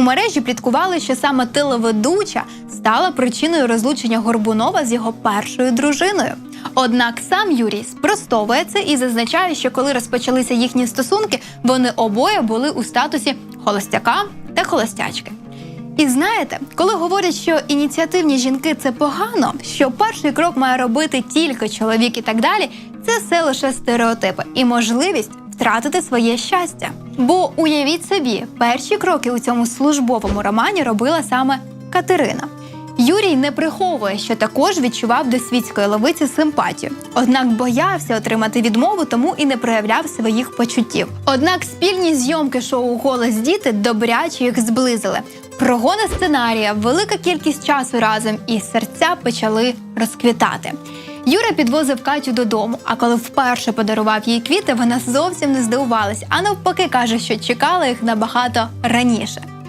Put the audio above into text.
У мережі пліткували, що саме телеведуча стала причиною розлучення Горбунова з його першою дружиною. Однак сам Юрій спростовує це і зазначає, що коли розпочалися їхні стосунки, вони обоє були у статусі холостяка та холостячки. І знаєте, коли говорять, що ініціативні жінки це погано, що перший крок має робити тільки чоловік і так далі, це все лише стереотипи і можливість втратити своє щастя. Бо уявіть собі, перші кроки у цьому службовому романі робила саме Катерина. Юрій не приховує, що також відчував до світської ловиці симпатію. Однак боявся отримати відмову, тому і не проявляв своїх почуттів. Однак спільні зйомки шоу Голос діти добряче їх зблизили. Прогони сценарія, велика кількість часу разом і серця почали розквітати. Юра підвозив Катю додому, а коли вперше подарував їй квіти, вона зовсім не здивувалась, а навпаки каже, що чекала їх набагато раніше.